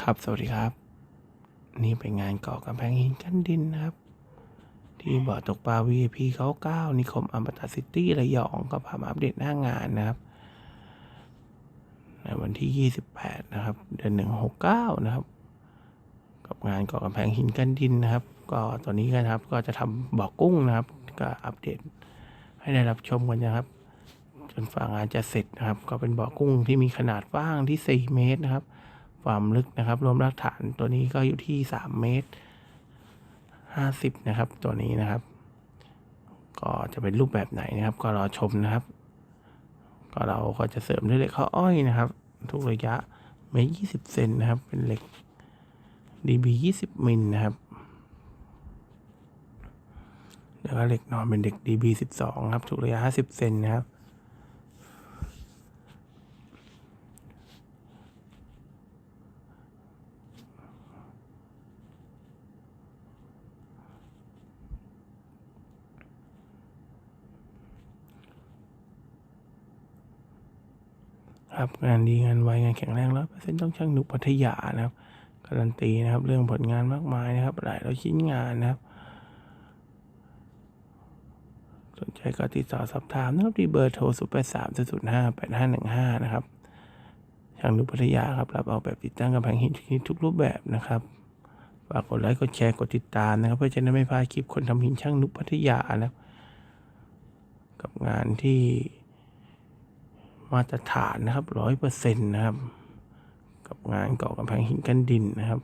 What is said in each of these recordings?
ครับ สวัสดีครับ นี่เป็นงานก่อกำแพงหินกั้นดินนะครับ ที่บ่อตกปลา VIP เขาเก้านิคมอมตะซิตี้ระยองก็พามาอัปเดตหน้างานนะครับ ในวันที่ 28 นะครับ เดือนหนึ่งหกเก้านะครับ กับงานก่อกำแพงหินกั้นดินนะครับ ก็ตอนนี้กันครับ ก็จะทำบ่อกุ้งนะครับ ก็อัปเดตให้ได้รับชมกันนะครับ จนฝ่างานจะเสร็จนะครับ ก็เป็นบ่อกุ้งที่มีขนาดกว้างที่ 4 เมตรนะครับ ความลึกนะครับ รวมรากฐานตัวนี้ก็อยู่ที่ 3 เมตร 50 นะครับ ตัวนี้นะครับ ก็จะเป็นรูปแบบไหนนะครับ ก็รอชมนะครับ ก็เราก็จะเสริมด้วยเหล็กข้ออ้อยนะครับ ทุกระยะเมตรยี่สิบเซนนะครับ เป็นเหล็ก DB ยี่สิบมิลนะครับแล้วก็เหล็กนอนเป็นเหล็ก DB สิบสองครับ ทุกระยะห้าสิบเซนนะครับ ครับงานดีงานไวงานแข็งแรงร้อยเปอร์เซ็นต์ต้องช่างหนุกพัทยานะครับการันตีนะครับ เรื่องผลงานมากมายนะครับ หลายร้อยชิ้นงานนะครับ สนใจก็ติดต่อสอบถามนะครับที่เบอร์โทร0 8 3 0 0 5 8 5 1 5นย์ห้าแปดห้าหนึ่งห้านะครับช่างหนุกพัทยาครับรับเอาแบบติดตั้งกำแพงหินทุกรูปแบบนะครับฝากกดไลค์กดแชร์กดติดตามนะครับ เพื่อจะได้ไม่พลาดคลิปคนทำหินช่างนุกพัทยานะครับกับงานที่ มาตรฐานนะครับร้อยเปอร์เซ็นต์นะครับ กับงานก่อกำแพงหินกันดินนะครับ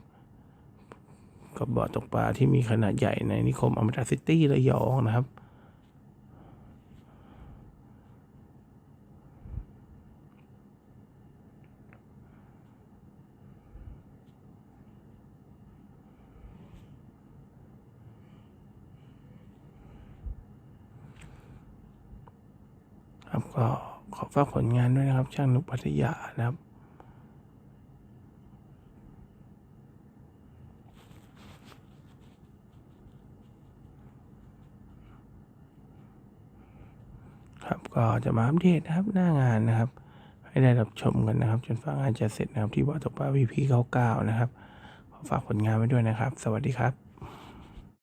กับบ่อตกปลาที่มีขนาดใหญ่ในนิคมอมตะซิตี้ระยองนะครับครับก็ ขอฝากผลงานด้วยนะครับ ช่างนุพัทยานะครับ ครับก็จะมาอัปเดตนะครับหน้างานนะครับ ให้ได้รับชมกันนะครับ จนฟ้างานจะเสร็จนะครับที่บ่อตกปลาวีพีเก้าเก้านะครับ ขอฝากผลงานไว้ด้วยนะครับ สวัสดีครับ